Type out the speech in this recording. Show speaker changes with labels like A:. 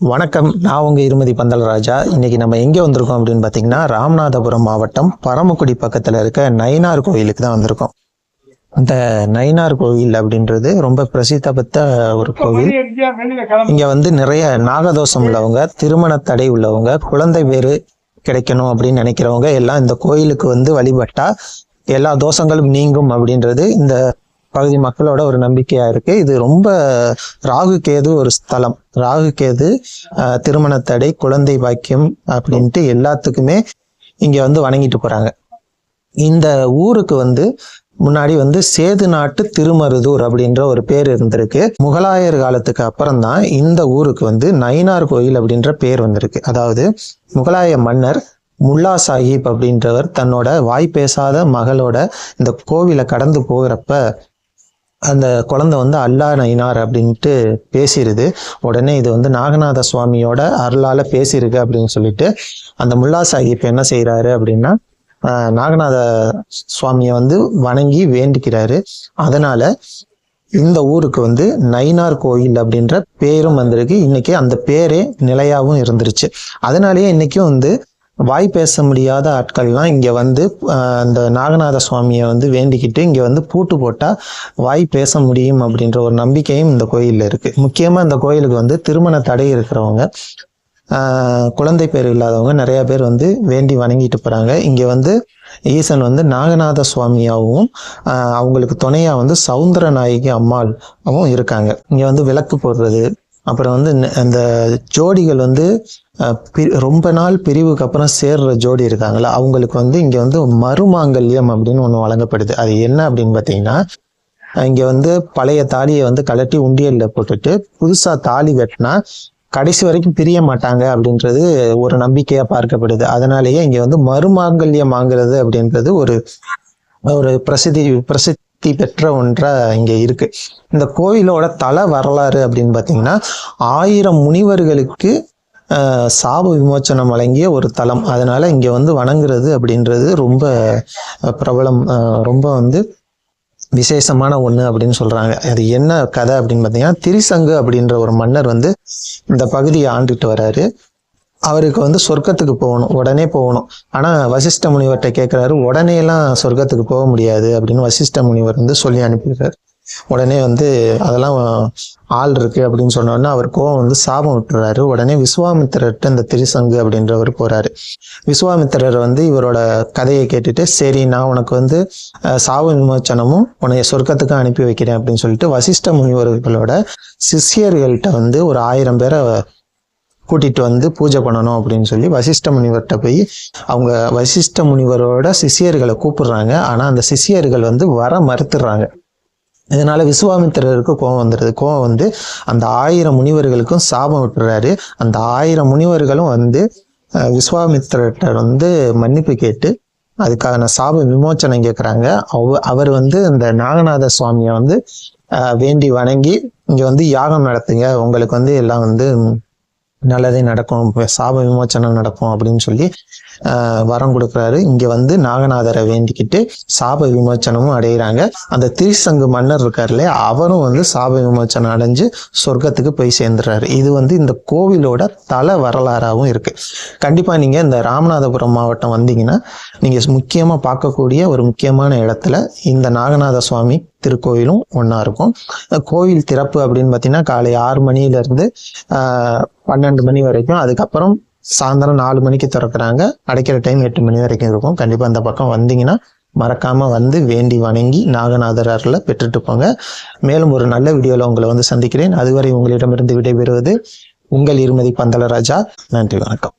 A: வணக்கம். நான் உங்கள் இருமதி பந்தலராஜா. இன்றைக்கி நம்ம எங்கே வந்திருக்கோம் அப்படின்னு பார்த்தீங்கன்னா ராமநாதபுரம் மாவட்டம் பரமக்குடி பக்கத்தில் இருக்க நயினார் கோயிலுக்கு தான் வந்திருக்கோம். இந்த நயினார் கோயில் அப்படின்றது ரொம்ப பிரசித்த பெற்ற ஒரு கோவில். இங்கே வந்து நிறைய நாகதோஷம் உள்ளவங்க திருமண தடை உள்ளவங்க குழந்தை பேரு கிடைக்கணும் அப்படின்னு நினைக்கிறவங்க எல்லாம் இந்த கோயிலுக்கு வந்து வழிபட்டா எல்லா தோஷங்களும் நீங்கும் அப்படின்றது இந்த பகுதி மக்களோட ஒரு நம்பிக்கையா இருக்கு. இது ரொம்ப ராகு கேது ஒரு ஸ்தலம். ராகு கேது ஆஹ், திருமண தடை குழந்தை பாக்கியம் அப்படின்ட்டு எல்லாத்துக்குமே இங்க வந்து வணங்கிட்டு போறாங்க. இந்த ஊருக்கு வந்து முன்னாடி வந்து சேது நாட்டு திருமருதூர் அப்படின்ற ஒரு பேர் இருந்திருக்கு. முகலாயர் காலத்துக்கு அப்புறம் தான் இந்த ஊருக்கு வந்து நயினார் கோயில் அப்படின்ற பேர் வந்திருக்கு. அதாவது முகலாய மன்னர் முல்லா சாஹிப் அப்படின்றவர் தன்னோட வாய் பேசாத மகளோட இந்த கோவிலை கடந்து போகிறப்ப அந்த குழந்தை வந்து அல்லா நயினார் அப்படின்ட்டு பேசிடுது உடனே இது வந்து நாகநாத சுவாமியோட அருளால பேசியிருக்கு அப்படின்னு சொல்லிட்டு அந்த முல்லா சாஹிப் என்ன செய்கிறாரு அப்படின்னா நாகநாத சுவாமியை வந்து வணங்கி வேண்டிக்கிறாரு. அதனால இந்த ஊருக்கு வந்து நயினார் கோயில் அப்படின்ற பேரும் வந்திருக்கு. இன்னைக்கு அந்த பேரே நிலையாகவும் இருந்துருச்சு. அதனாலேயே இன்னைக்கும் வந்து வாய் பேச முடியாத ஆட்கள்லாம் இங்கே வந்து அந்த நாகநாத சுவாமியை வந்து வேண்டிக்கிட்டு இங்கே வந்து பூட்டு போட்டா வாய் பேச முடியும் அப்படின்ற ஒரு நம்பிக்கையும் இந்த கோயில்ல இருக்கு. முக்கியமா இந்த கோயிலுக்கு வந்து திருமண தடை இருக்கிறவங்க ஆஹ் குழந்தை பேர் இல்லாதவங்க நிறைய பேர் வந்து வேண்டி வணங்கிட்டு போறாங்க. இங்கே வந்து ஈசன் வந்து நாகநாத சுவாமியாகவும் அவங்களுக்கு துணையா வந்து சவுந்தர நாயகி அம்மாள் இருக்காங்க. இங்க வந்து விளக்கு போடுறது அப்புறம் வந்து அந்த ஜோடிகள் வந்து ரொம்ப நாள் பிரிவுக்கு அப்புறம் சேர்ற ஜோடி இருக்காங்களா அவங்களுக்கு வந்து இங்க வந்து மறுமாங்கல்யம் அப்படின்னு ஒன்று வழங்கப்படுது. அது என்ன அப்படின்னு பார்த்தீங்கன்னா இங்க வந்து பழைய தாலியை வந்து கலட்டி உண்டியல்ல போட்டுட்டு புதுசா தாலி கட்டினா கடைசி வரைக்கும் பிரிய மாட்டாங்க அப்படின்றது ஒரு நம்பிக்கையா பார்க்கப்படுது. அதனாலேயே இங்க வந்து மறுமாங்கல்யம் வாங்குறது அப்படின்றது ஒரு ஒரு பிரசித்தி பிரசித்தி பெற்ற ஒன்றா இங்கே இருக்கு. இந்த கோயிலோட தல வரலாறு அப்படின்னு பார்த்தீங்கன்னா ஆயிரம் முனிவர்களுக்கு சாப விமோச்சனம் வழங்கிய ஒரு தலம். அதனால இங்கே வந்து வணங்குறது அப்படின்றது ரொம்ப பிரபலம் ரொம்ப வந்து விசேஷமான ஒண்ணு அப்படின்னு சொல்றாங்க. அது என்ன கதை அப்படின்னு பார்த்தீங்கன்னா திரிசங்கு அப்படின்ற ஒரு மன்னர் வந்து இந்த பகுதியை ஆண்டுட்டு வராரு. அவருக்கு வந்து சொர்க்கத்துக்கு போகணும் உடனே போகணும். ஆனால் வசிஷ்ட முனிவர்கிட்ட கேட்குறாரு உடனே எல்லாம் சொர்க்கத்துக்கு போக முடியாது அப்படின்னு வசிஷ்ட முனிவர் வந்து சொல்லி அனுப்பிடுறாரு. உடனே வந்து அதெல்லாம் ஆள் இருக்கு அப்படின்னு சொன்னோடனே அவர் கோவம் வந்து சாபம் விட்டுறாரு. உடனே விஸ்வாமித்திரர்கிட்ட இந்த திரிசங்கு அப்படின்றவர் போறாரு. விஸ்வாமித்திரர் வந்து இவரோட கதையை கேட்டுட்டு சரி நான் உனக்கு வந்து சாப விமோச்சனமும் உன்னை சொர்க்கத்துக்கு அனுப்பி வைக்கிறேன் அப்படின்னு சொல்லிட்டு வசிஷ்ட முனிவர்களோட சிஷியர்கள்ட்ட வந்து ஒரு ஆயிரம் பேரை கூட்டிட்டு வந்து பூஜை பண்ணணும் அப்படின்னு சொல்லி வசிஷ்ட முனிவர்கிட்ட போய் அவங்க வசிஷ்ட முனிவரோட சிஷியர்களை கூப்பிடுறாங்க. ஆனால் அந்த சிஷியர்கள் வந்து வர மறுத்துடுறாங்க. இதனால விஸ்வாமித்திரருக்கு கோபம் வந்துடுது. கோபம் வந்து அந்த ஆயிரம் முனிவர்களுக்கும் சாபம் விட்டுறாரு. அந்த ஆயிரம் முனிவர்களும் வந்து விஸ்வாமித்திரர்கிட்ட வந்து மன்னிப்பு கேட்டு அதுக்கான சாப விமோச்சனம் கேட்குறாங்க அவ அவர் வந்து அந்த நாகநாத சுவாமியை வந்து வேண்டி வணங்கி இங்கே வந்து யாகம் நடத்துங்க. உங்களுக்கு வந்து எல்லாம் வந்து நல்லதே நடக்கும் சாப விமோச்சனம் நடக்கும் அப்படின்னு சொல்லி வரம் கொடுக்குறாரு. இங்க வந்து நாகநாதரை வேண்டிக்கிட்டு சாப விமோச்சனமும் அடைகிறாங்க அந்த திரிசங்கு மன்னர் இருக்கார் அவரும் வந்து சாப விமோச்சனம் அடைஞ்சு சொர்க்கத்துக்கு போய் சேர்ந்துடுறாரு. இது வந்து இந்த கோவிலோட தல வரலாறாகவும் இருக்கு. கண்டிப்பா நீங்க இந்த ராமநாதபுரம் மாவட்டம் வந்தீங்கன்னா நீங்க முக்கியமா பார்க்கக்கூடிய ஒரு முக்கியமான இடத்துல இந்த நாகநாத சுவாமி திருக்கோயிலும் ஒன்றா இருக்கும். கோயில் கோவில் திறப்பு அப்படின்னு பார்த்தீங்கன்னா காலை ஆறு மணியிலேருந்து பன்னெண்டு மணி வரைக்கும். அதுக்கப்புறம் சாயந்தரம் நாலு மணிக்கு திறக்கிறாங்க. அடைக்கிற டைம் எட்டு மணி வரைக்கும் இருக்கும். கண்டிப்பாக அந்த பக்கம் வந்தீங்கன்னா மறக்காமல் வந்து வேண்டி வணங்கி நாகநாதர் அருளை பெற்றுட்டு போங்க. மேலும் ஒரு நல்ல வீடியோவில் உங்களை வந்து சந்திக்கிறேன். அதுவரை உங்களிடமிருந்து விடைபெறுவது உங்கள் இருமதி பந்தலராஜா நன்றி வணக்கம்.